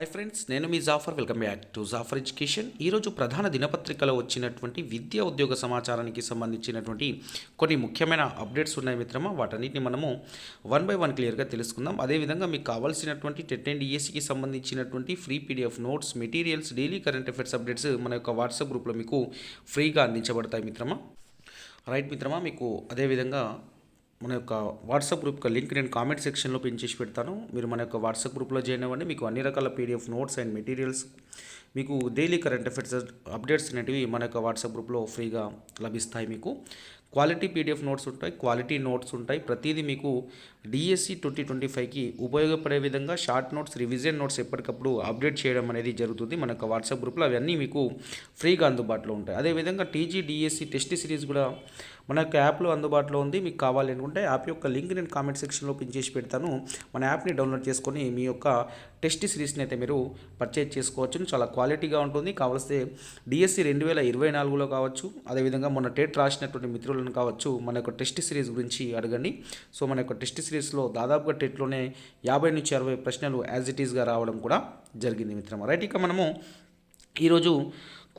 Hi friends నేను మీ Jafar welcome back to Jafar education ఈరోజు ప్రధాన దినపత్రికలో వచ్చినటువంటి విద్యా ఉద్యోగ సమాచారానికి సంబంధించినటువంటి కొన్ని ముఖ్యమైన అప్డేట్స్ ఉన్నాయి మిత్రమా. వాటన్నిటిని మనము వన్ బై వన్ క్లియర్గా తెలుసుకుందాం. అదేవిధంగా మీకు కావాల్సినటువంటి టెట్ అండ్ ఈఎస్సికి సంబంధించినటువంటి free PDF notes materials daily current affairs updates మన యొక్క వాట్సాప్ గ్రూప్లో మీకు ఫ్రీగా అందించబడతాయి మిత్రమా. రైట్ మిత్రమా మీకు అదేవిధంగా మన యొక్క వాట్సాప్ గ్రూప్ యొక్క లింక్ నేను కామెంట్ సెక్షన్లో పిన్ చేసి పెడతాను. మీరు మన యొక్క వాట్సాప్ గ్రూప్లో జాయిన్ అవ్వండి. మీకు అన్ని రకాల పీడిఎఫ్ నోట్స్ అండ్ మెటీరియల్స్ మీకు డైలీ కరెంట్ అఫైర్స్ అప్డేట్స్ అనేటివి మన యొక్క వాట్సాప్ గ్రూప్లో ఫ్రీగా లభిస్తాయి మీకు. క్వాలిటీ పీడిఎఫ్ నోట్స్ ఉంటాయి క్వాలిటీ నోట్స్ ఉంటాయి. ప్రతిదీ మీకు డిఎస్సి ట్వంటీ ట్వంటీ ఫైవ్కి ఉపయోగపడే విధంగా షార్ట్ నోట్స్ రివిజన్ నోట్స్ ఎప్పటికప్పుడు అప్డేట్ చేయడం అనేది జరుగుతుంది. మన యొక్క వాట్సాప్ గ్రూప్లో అవన్నీ మీకు ఫ్రీగా అందుబాటులో ఉంటాయి. అదేవిధంగా టీజీ డిఎస్సి టెస్ట్ సిరీస్ కూడా మన యొక్క యాప్లో అందుబాటులో ఉంది. మీకు కావాలి అనుకుంటే యాప్ యొక్క లింక్ నేను కామెంట్ సెక్షన్లో పిన్ చేసి పెడతాను. మన యాప్ని డౌన్లోడ్ చేసుకొని మీ యొక్క టెస్ట్ సిరీస్ని అయితే మీరు పర్చేజ్ చేసుకోవచ్చు చాలా క్వాలిటీగా ఉంటుంది. కావలిస్తే డిఎస్సి రెండు వేల ఇరవై నాలుగులో కావచ్చు అదేవిధంగా మన టెట్ రాసినటువంటి మిత్రులను కావచ్చు మన యొక్క టెస్ట్ సిరీస్ గురించి అడగండి. సో మన యొక్క టెస్ట్ సిరీస్లో దాదాపుగా టెట్లోనే యాభై నుంచి అరవై ప్రశ్నలు యాజ్ ఇట్ ఈస్గా రావడం కూడా జరిగింది మిత్రమా. రైట్ ఇక మనము ఈరోజు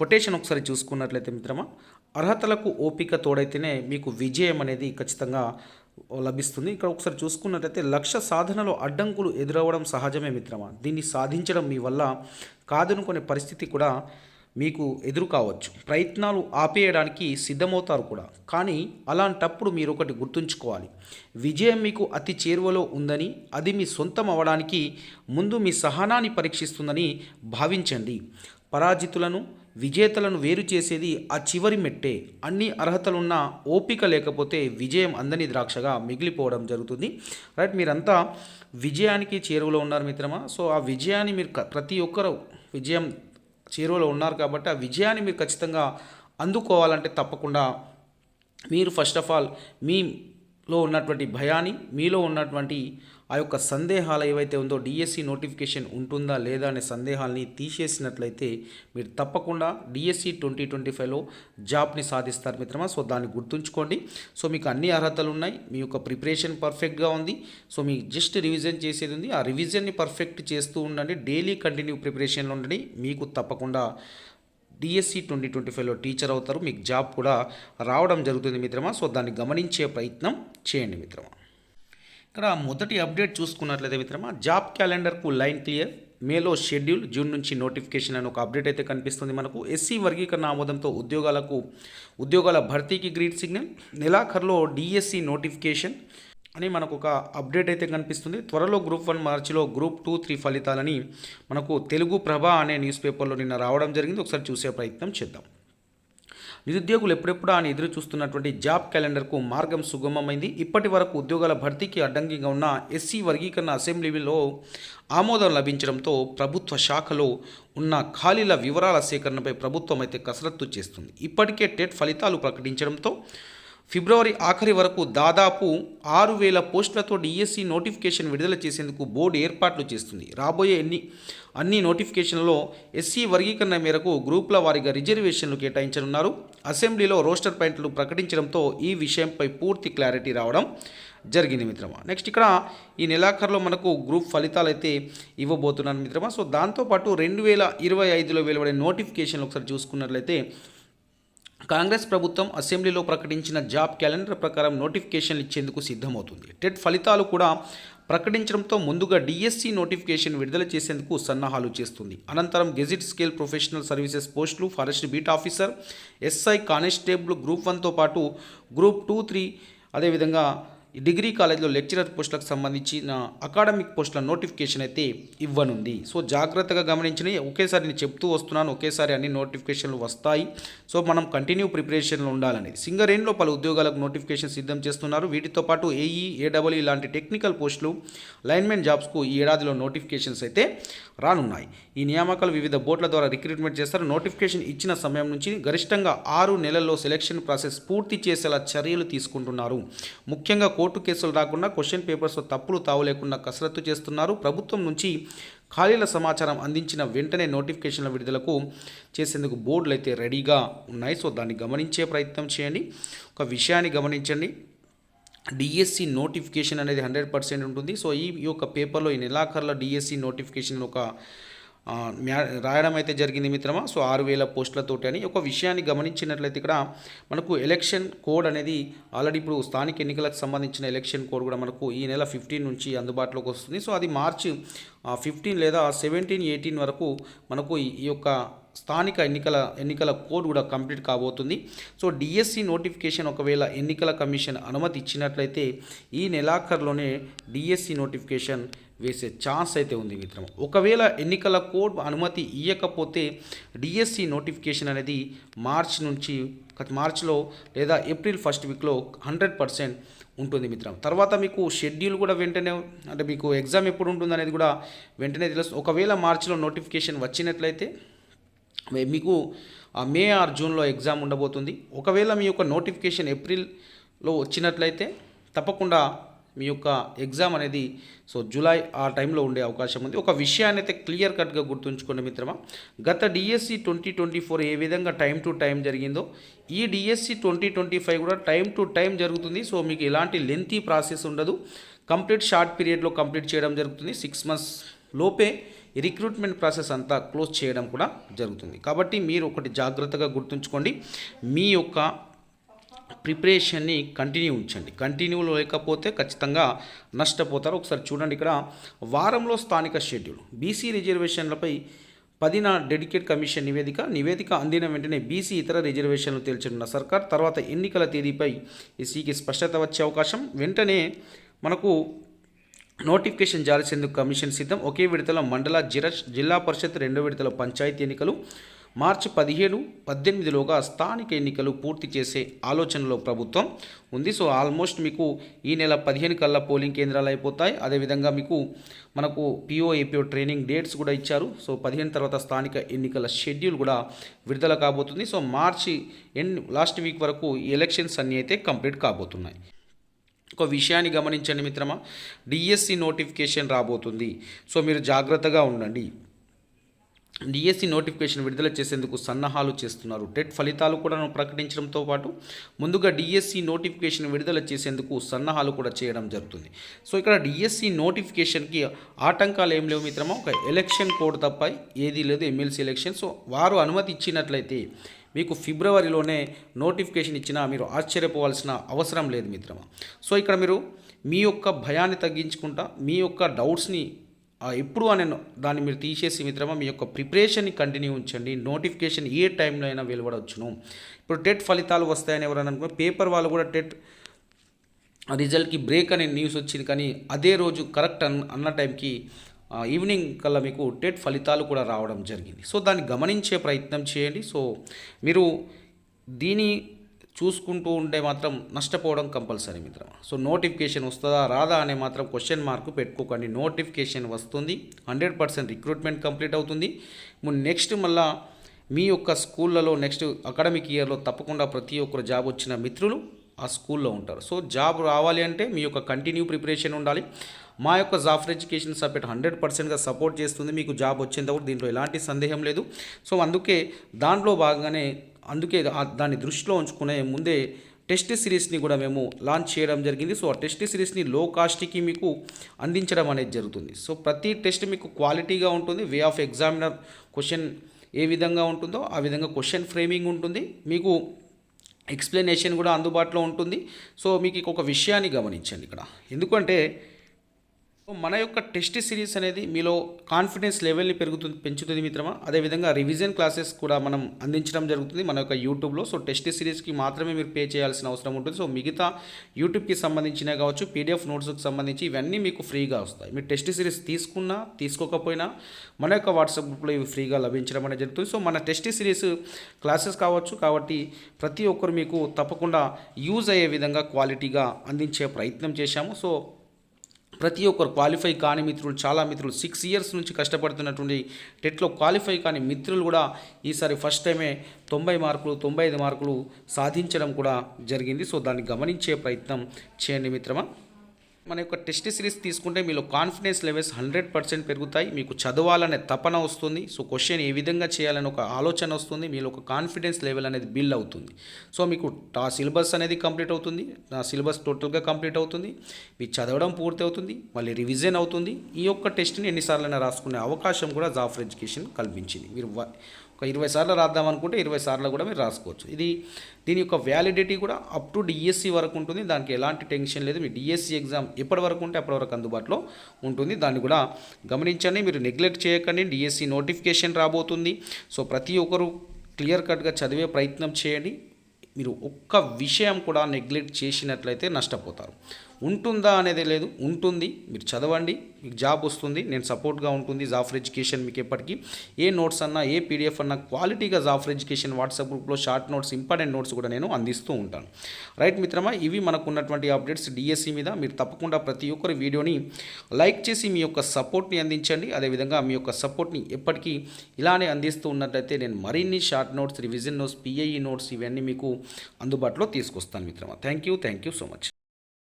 కొటేషన్ ఒకసారి చూసుకున్నట్లయితే మిత్రమా అర్హతలకు ఓపిక తోడైతేనే మీకు విజయం అనేది ఖచ్చితంగా లభిస్తుంది. ఇక్కడ ఒకసారి చూసుకున్నట్లయితే లక్ష్య సాధనలో అడ్డంకులు ఎదురవ్వడం సహజమే మిత్రమా? దీన్ని సాధించడం మీ వల్ల కాదనుకునే పరిస్థితి కూడా మీకు ఎదురు కావచ్చు. ప్రయత్నాలు ఆపేయడానికి సిద్ధమవుతారు కూడా. కానీ అలాంటప్పుడు మీరు ఒకటి గుర్తుంచుకోవాలి. విజయం మీకు అతి చేరువలో ఉందని అది మీ సొంతం అవడానికి ముందు మీ సహనాన్ని పరీక్షిస్తుందని భావించండి. పరాజితులను విజేతలను వేరు చేసేది ఆ చివరి మెట్టే. అన్ని అర్హతలున్న ఓపిక లేకపోతే విజయం అందని ద్రాక్షగా మిగిలిపోవడం జరుగుతుంది. రైట్ మీరంతా విజయానికి చేరువలో ఉన్నారు మిత్రమా? సో ఆ విజయాన్ని మీరు క- ప్రతి ఒక్కరు విజయం చేరువలో ఉన్నారు కాబట్టి ఆ విజయాన్ని మీరు ఖచ్చితంగా అందుకోవాలంటే తప్పకుండా మీరు ఫస్ట్ ఆఫ్ ఆల్ మీ లో ఉన్నటువంటి భయాన్ని మీలో ఉన్నటువంటి ఆ యొక్క సందేహాలు ఏవైతే ఉందో డిఎస్సి నోటిఫికేషన్ ఉంటుందా లేదా అనే సందేహాల్ని తీసేసినట్లయితే మీరు తప్పకుండా డిఎస్సి ట్వంటీ ట్వంటీ ఫైవ్లో జాబ్ని సాధిస్తారు మిత్రమా. సో దాన్ని గుర్తుంచుకోండి. సో మీకు అన్ని అర్హతలు ఉన్నాయి. మీ యొక్క ప్రిపరేషన్ పర్ఫెక్ట్గా ఉంది. సో మీకు జస్ట్ రివిజన్ చేసేది ఉంది. ఆ రివిజన్ని పర్ఫెక్ట్ చేస్తూ ఉండండి. డైలీ కంటిన్యూ ప్రిపరేషన్లో ఉండండి. మీకు తప్పకుండా డిఎస్సి ట్వంటీ ట్వంటీ ఫైవ్లో టీచర్ అవుతారు. మీకు జాబ్ కూడా రావడం జరుగుతుంది మిత్రమా? సో దాన్ని గమనించే ప్రయత్నం చేయండి మిత్రమా. ఇక్కడ మొదటి అప్డేట్ చూసుకున్నట్లయితే మిత్రమా జాబ్ క్యాలెండర్కు లైన్ క్లియర్ మేలో షెడ్యూల్ జూన్ నుంచి నోటిఫికేషన్ అని ఒక అప్డేట్ అయితే కనిపిస్తుంది మనకు. ఎస్సీ వర్గీకరణ ఆమోదంతో ఉద్యోగాలకు ఉద్యోగాల భర్తీకి గ్రీన్ సిగ్నల్ నెలాఖరులో డిఎస్సి నోటిఫికేషన్ అని మనకు ఒక అప్డేట్ అయితే కనిపిస్తుంది. త్వరలో గ్రూప్ వన్ మార్చిలో గ్రూప్ టూ త్రీ ఫలితాలని మనకు తెలుగు ప్రభ అనే న్యూస్ పేపర్లో నిన్న రావడం జరిగింది. ఒకసారి చూసే ప్రయత్నం చేద్దాం. నిరుద్యోగులు ఎప్పుడెప్పుడు అని ఎదురు చూస్తున్నటువంటి జాబ్ క్యాలెండర్కు మార్గం సుగమమైంది. ఇప్పటి వరకు ఉద్యోగాల భర్తీకి అడ్డంకిగా ఉన్న ఎస్సీ వర్గీకరణ అసెంబ్లీలో ఆమోదం లభించడంతో ప్రభుత్వ శాఖలో ఉన్న ఖాళీల వివరాల సేకరణపై ప్రభుత్వం అయితే కసరత్తు చేస్తుంది. ఇప్పటికే టెట్ ఫలితాలు ప్రకటించడంతో ఫిబ్రవరి ఆఖరి వరకు దాదాపు ఆరు వేల పోస్టులతో డిఎస్సి నోటిఫికేషన్ విడుదల చేసేందుకు బోర్డు ఏర్పాట్లు చేస్తుంది. రాబోయే ఎన్ని అన్ని నోటిఫికేషన్లలో ఎస్సీ వర్గీకరణ మేరకు గ్రూపుల వారీగా రిజర్వేషన్లు కేటాయించనున్నారు. అసెంబ్లీలో రోస్టర్ పాయింట్లు ప్రకటించడంతో ఈ విషయంపై పూర్తి క్లారిటీ రావడం జరిగింది మిత్రమా. నెక్స్ట్ ఇక్కడ ఈ నెలాఖరులో మనకు గ్రూప్ ఫలితాలు అయితే ఇవ్వబోతున్నాను మిత్రమా. సో దాంతోపాటు రెండు వేల ఇరవై ఐదులో వెలువడే నోటిఫికేషన్లు ఒకసారి చూసుకున్నట్లయితే కాంగ్రెస్ ప్రభుత్వం అసెంబ్లీలో ప్రకటించిన జాబ్ క్యాలెండర్ ప్రకారం నోటిఫికేషన్లు ఇచ్చేందుకు సిద్ధమవుతుంది. టెట్ ఫలితాలు కూడా ప్రకటించడంతో ముందుగా డిఎస్సి నోటిఫికేషన్ విడుదల చేసేందుకు సన్నాహాలు చేస్తుంది. అనంతరం గెజిట్ స్కేల్ ప్రొఫెషనల్ సర్వీసెస్ పోస్టులు forest beat officer SI constable group వన్తో పాటు గ్రూప్ టూ త్రీ అదేవిధంగా డిగ్రీ కాలేజీలో లెక్చరర్ పోస్టులకు సంబంధించిన అకాడమిక్ పోస్టుల నోటిఫికేషన్ అయితే ఇవ్వనుంది. సో జాగ్రత్తగా గమనించిన ఒకేసారి నేను చెప్తూ వస్తున్నాను. ఒకేసారి అన్ని నోటిఫికేషన్లు వస్తాయి. సో మనం కంటిన్యూ ప్రిపరేషన్లో ఉండాలనేది. సింగరేణిలో పలు ఉద్యోగాలకు నోటిఫికేషన్ సిద్ధం చేస్తున్నారు. వీటితో పాటు ఏఈ ఏడబ్ల్యూ లాంటి టెక్నికల్ పోస్టులు లైన్మెన్ జాబ్స్కు ఈ ఏడాదిలో నోటిఫికేషన్స్ అయితే రానున్నాయి. ఈ నియామకాలు వివిధ బోర్డుల ద్వారా రిక్రూట్మెంట్ చేస్తారు. నోటిఫికేషన్ ఇచ్చిన సమయం నుంచి గరిష్టంగా ఆరు నెలల్లో సెలక్షన్ ప్రాసెస్ పూర్తి చేసేలా చర్యలు తీసుకుంటున్నారు. ముఖ్యంగా కోర్టు కేసులు రాకుండా క్వశ్చన్ పేపర్స్లో తప్పులు తావు లేకుండా కసరత్తు చేస్తున్నారు. ప్రభుత్వం నుంచి ఖాళీల సమాచారం అందించిన వెంటనే నోటిఫికేషన్ల విడుదలకు చేసేందుకు బోర్డులు అయితే రెడీగా ఉన్నాయి. సో దాన్ని గమనించే ప్రయత్నం చేయండి. ఒక విషయాన్ని గమనించండి. డిఎస్సి నోటిఫికేషన్ అనేది హండ్రెడ్ పర్సెంట్ ఉంటుంది. సో ఈ యొక్క పేపర్లో ఈ నెలాఖరులో డిఎస్సి నోటిఫికేషన్ ఒక రాయడం అయితే జరిగింది మిత్రమా? సో ఆరు వేల పోస్టులతోటి అని ఒక విషయాన్ని గమనించినట్లయితే ఇక్కడ మనకు ఎలక్షన్ కోడ్ అనేది ఆల్రెడీ ఇప్పుడు స్థానిక ఎన్నికలకు సంబంధించిన ఎలక్షన్ కోడ్ కూడా మనకు ఈ నెల ఫిఫ్టీన్ నుంచి అందుబాటులోకి వస్తుంది. సో అది మార్చి ఫిఫ్టీన్ లేదా సెవెంటీన్ ఎయిటీన్ వరకు మనకు ఈ యొక్క స్థానిక ఎన్నికల ఎన్నికల కోడ్ కూడా కంప్లీట్ కాబోతుంది. సో డిఎస్సి నోటిఫికేషన్ ఒకవేళ ఎన్నికల కమిషన్ అనుమతి ఇచ్చినట్లయితే ఈ నెలాఖరులోనే డిఎస్సి నోటిఫికేషన్ వేసే ఛాన్స్ అయితే ఉంది మిత్రమా. ఒకవేళ ఎన్నికల కోడ్ అనుమతి ఇవ్వకపోతే డిఎస్సి నోటిఫికేషన్ అనేది మార్చ్ నుంచి మార్చ్లో లేదా ఏప్రిల్ ఫస్ట్ వీక్లో హండ్రెడ్ పర్సెంట్ ఉంటుంది మిత్రం తర్వాత మీకు షెడ్యూల్ కూడా వెంటనే అంటే మీకు ఎగ్జామ్ ఎప్పుడు ఉంటుంది అనేది కూడా వెంటనే తెలుస్తుంది ఒకవేళ మార్చిలో నోటిఫికేషన్ వచ్చినట్లయితే మీకు ఆ మే ఆర్ జూన్లో ఎగ్జామ్ ఉండబోతుంది. ఒకవేళ మీ యొక్క నోటిఫికేషన్ ఏప్రిల్లో వచ్చినట్లయితే తప్పకుండా మీ యొక్క ఎగ్జామ్ అనేది సో జూలై ఆ టైంలో ఉండే అవకాశం ఉంది. ఒక విషయాన్ని అయితే క్లియర్ కట్గా గుర్తుంచుకోండి మిత్రమా. గత డిఎస్సి ట్వంటీ ట్వంటీ ఫోర్ ఏ విధంగా టైం టు టైం జరిగిందో ఈ డిఎస్సి ట్వంటీ ట్వంటీ ఫైవ్ కూడా టైం టు టైం జరుగుతుంది. సో మీకు ఎలాంటి లెంతీ ప్రాసెస్ ఉండదు. కంప్లీట్ షార్ట్ పీరియడ్లో కంప్లీట్ చేయడం జరుగుతుంది. సిక్స్ మంత్స్ లోపే రిక్రూట్మెంట్ ప్రాసెస్ అంతా క్లోజ్ చేయడం కూడా జరుగుతుంది. కాబట్టి మీరు ఒకటి జాగ్రత్తగా గుర్తుంచుకోండి. మీ యొక్క ప్రిపరేషన్ని కంటిన్యూ ఉంచండి. కంటిన్యూ లేకపోతే ఖచ్చితంగా నష్టపోతారు. ఒకసారి చూడండి ఇక్కడ. వారంలో స్థానిక షెడ్యూల్. బీసీ రిజర్వేషన్లపై పదిన డెడికేట్ కమిషన్ నివేదిక. నివేదిక అందిన వెంటనే బీసీ ఇతర రిజర్వేషన్లు తేల్చనున్న సర్కార్. తర్వాత ఎన్నికల తేదీపై ఈసీకి స్పష్టత వచ్చే అవకాశం. వెంటనే మనకు నోటిఫికేషన్ జారీ చేసేందుకు కమిషన్ సిద్ధం. ఒకే విడతలో మండల జిర జిల్లా పరిషత్ రెండో విడతలో పంచాయతీ ఎన్నికలు. మార్చి పదిహేడు పద్దెనిమిదిలోగా స్థానిక ఎన్నికలు పూర్తి చేసే ఆలోచనలో ప్రభుత్వం ఉంది. సో ఆల్మోస్ట్ మీకు ఈ నెల పదిహేను కల్లా పోలింగ్ కేంద్రాలు అయిపోతాయి. అదేవిధంగా మీకు మనకు పిఓ ఏపీఓ ట్రైనింగ్ డేట్స్ కూడా ఇచ్చారు. సో పదిహేను తర్వాత స్థానిక ఎన్నికల షెడ్యూల్ కూడా విడుదల కాబోతుంది. So March end last week వరకు ఈ ఎలక్షన్స్ అన్నీ అయితే కంప్లీట్ కాబోతున్నాయి. ఒక విషయాన్ని గమనించండి మిత్రమా. డిఎస్సి నోటిఫికేషన్ రాబోతుంది. సో మీరు జాగ్రత్తగా ఉండండి. డిఎస్సి నోటిఫికేషన్ విడుదల చేసేందుకు సన్నాహాలు చేస్తున్నారు. టెట్ ఫలితాలు కూడా ప్రకటించడంతో పాటు ముందుగా డిఎస్సి నోటిఫికేషన్ విడుదల చేసేందుకు సన్నాహాలు కూడా చేయడం జరుగుతుంది. సో ఇక్కడ డిఎస్సి నోటిఫికేషన్కి ఆటంకాలు ఏం లేవు మిత్రమా? ఒక ఎలక్షన్ కోడ్ తప్ప ఏదీ లేదు ఎమ్మెల్సీ ఎలక్షన్ సో వారు అనుమతి ఇచ్చినట్లయితే మీకు ఫిబ్రవరిలోనే నోటిఫికేషన్ ఇచ్చినా మీరు ఆశ్చర్యపోవాల్సిన అవసరం లేదు మిత్రమా. సో ఇక్కడ మీరు మీ యొక్క భయాన్ని తగ్గించుకుంటా మీ యొక్క డౌట్స్ని ఎప్పుడు అని దాన్ని మీరు తీసేసి మిత్రమా మీ యొక్క ప్రిపరేషన్ని కంటిన్యూ ఉంచండి. నోటిఫికేషన్ ఏ టైంలో అయినా వెలువడవచ్చును ఇప్పుడు టెట్ ఫలితాలు వస్తాయని ఎవరైనా అనుకో పేపర్ వాళ్ళు కూడా టెట్ రిజల్ట్కి బ్రేక్ అనే న్యూస్ వచ్చింది కానీ అదే రోజు కరెక్ట్ అన్ అన్న టైంకి ఈవినింగ్ కల్లా మీకు టెట్ ఫలితాలు కూడా రావడం జరిగింది. సో దాన్ని గమనించే ప్రయత్నం చేయండి. సో మీరు దీని చూసుకుంటూ ఉంటే మాత్రం నష్టపోవడం కంపల్సరీ మిత్రం సో నోటిఫికేషన్ వస్తుందా రాదా అనే మాత్రం క్వశ్చన్ మార్క్ పెట్టుకోకండి. నోటిఫికేషన్ వస్తుంది హండ్రెడ్ పర్సెంట్ రిక్రూట్మెంట్ కంప్లీట్ అవుతుంది. నెక్స్ట్ మళ్ళా మీ యొక్క స్కూళ్ళలో నెక్స్ట్ అకాడమిక్ ఇయర్లో తప్పకుండా ప్రతి ఒక్కరు జాబ్ వచ్చిన మిత్రులు ఆ స్కూల్లో ఉంటారు. సో జాబ్ రావాలి అంటే మీ యొక్క కంటిన్యూ ప్రిపరేషన్ ఉండాలి. మా యొక్క జాఫర్ ఎడ్యుకేషన్ సబ్జెక్ట్ హండ్రెడ్ పర్సెంట్గా సపోర్ట్ చేస్తుంది. మీకు జాబ్ వచ్చేంత దీంట్లో ఎలాంటి సందేహం లేదు. సో అందుకే దాంట్లో భాగంగానే అందుకే దాన్ని దృష్టిలో ఉంచుకునే ముందే టెస్ట్ సిరీస్ని కూడా మేము లాంచ్ చేయడం జరిగింది. సో ఆ టెస్ట్ సిరీస్ని లో కాస్ట్కి మీకు అందించడం అనేది జరుగుతుంది. సో ప్రతి టెస్ట్ మీకు క్వాలిటీగా ఉంటుంది. వే ఆఫ్ ఎగ్జామినర్ క్వశ్చన్ ఏ విధంగా ఉంటుందో ఆ విధంగా క్వశ్చన్ ఫ్రేమింగ్ ఉంటుంది. మీకు ఎక్స్ప్లెనేషన్ కూడా అందుబాటులో ఉంటుంది. సో మీకు ఒక విషయాన్ని గమనించండి ఇక్కడ. ఎందుకంటే మన యొక్క టెస్ట్ సిరీస్ అనేది మీలో కాన్ఫిడెన్స్ లెవెల్ని పెరుగుతుంది పెంచుతుంది మిత్రమా? అదేవిధంగా రివిజన్ క్లాసెస్ కూడా మనం అందించడం జరుగుతుంది మన యొక్క యూట్యూబ్లో సో టెస్ట్ సిరీస్కి మాత్రమే మీరు పే చేయాల్సిన అవసరం ఉంటుంది. సో మిగతా యూట్యూబ్కి సంబంధించిన కావచ్చు పీడిఎఫ్ నోట్స్కి సంబంధించి ఇవన్నీ మీకు ఫ్రీగా వస్తాయి. మీరు టెస్ట్ సిరీస్ తీసుకున్నా తీసుకోకపోయినా మన యొక్క వాట్సాప్ గ్రూప్లో ఇవి ఫ్రీగా లభించడం అనేది జరుగుతుంది. సో మన టెస్ట్ సిరీస్ క్లాసెస్ కావచ్చు కాబట్టి ప్రతి ఒక్కరు మీకు తప్పకుండా యూజ్ అయ్యే విధంగా క్వాలిటీగా అందించే ప్రయత్నం చేశాము. సో ప్రతి ఒక్కరు క్వాలిఫై కాని మిత్రులు చాలా మిత్రులు సిక్స్ ఇయర్స్ నుంచి కష్టపడుతున్నటువంటి టెట్లో క్వాలిఫై కాని మిత్రులు కూడా ఈసారి ఫస్ట్ టైమే తొంభై మార్కులు తొంభై ఐదు మార్కులు సాధించడం కూడా జరిగింది. సో దాన్ని గమనించే ప్రయత్నం చేయండి మిత్రమా. మన యొక్క టెస్ట్ సిరీస్ తీసుకుంటే మీలో కాన్ఫిడెన్స్ లెవెల్స్ హండ్రెడ్ పర్సెంట్ పెరుగుతాయి. మీకు చదవాలనే తపన వస్తుంది. సో క్వశ్చన్ ఏ విధంగా చేయాలని ఒక ఆలోచన వస్తుంది. మీలో ఒక కాన్ఫిడెన్స్ లెవెల్ అనేది బిల్డ్ అవుతుంది. సో మీకు ఆ సిలబస్ అనేది కంప్లీట్ అవుతుంది. నా సిలబస్ టోటల్గా కంప్లీట్ అవుతుంది. మీ చదవడం పూర్తి అవుతుంది. మళ్ళీ రివిజన్ అవుతుంది. ఈ యొక్క టెస్ట్ని ఎన్నిసార్లైనా రాసుకునే అవకాశం కూడా జాఫర్ ఎడ్యుకేషన్ కల్పించింది. మీరు ఒక ఇరవై సార్లు రాద్దాం అనుకుంటే ఇరవై సార్లు కూడా మీరు రాసుకోవచ్చు. ఇది దీని యొక్క వ్యాలిడిటీ కూడా అప్ టు డిఎస్సి వరకు ఉంటుంది. దానికి ఎలాంటి టెన్షన్ లేదు. మీ డిఎస్సి ఎగ్జామ్ ఎప్పటి వరకు ఉంటే అప్పటి వరకు అందుబాటులో ఉంటుంది. దాన్ని కూడా గమనించండి. మీరు నెగ్లెక్ట్ చేయకండి. డిఎస్సి నోటిఫికేషన్ రాబోతుంది. సో ప్రతి ఒక్కరు క్లియర్ కట్గా చదివే ప్రయత్నం చేయండి. మీరు ఒక్క విషయం కూడా నెగ్లెక్ట్ చేసినట్లయితే నష్టపోతారు. ఉంటుందా అనేది లేదు. ఉంటుంది. మీరు చదవండి. మీకు జాబ్ వస్తుంది. నేను సపోర్ట్గా ఉంటుంది. జాఫర్ ఎడ్యుకేషన్ మీకు ఎప్పటికీ ఏ నోట్స్ అన్నా ఏ పీడిఎఫ్ అన్నా క్వాలిటీగా జాఫర్ ఎడ్యుకేషన్ వాట్సాప్ గ్రూప్లో షార్ట్ నోట్స్ ఇంపార్టెంట్ నోట్స్ కూడా నేను అందిస్తూ ఉంటాను. రైట్ మిత్రమా ఇవి మనకు ఉన్నటువంటి అప్డేట్స్ డిఎస్సి మీద. మీరు తప్పకుండా ప్రతి ఒక్కరి వీడియోని లైక్ చేసి మీ యొక్క సపోర్ట్ని అందించండి. అదేవిధంగా మీ యొక్క సపోర్ట్ని ఎప్పటికీ ఇలానే అందిస్తూ ఉన్నట్లయితే నేను మరిన్ని short notes revision notes PIE notes ఇవన్నీ మీకు అందుబాటులో తీసుకొస్తాను మిత్రమా. Thank you thank you so much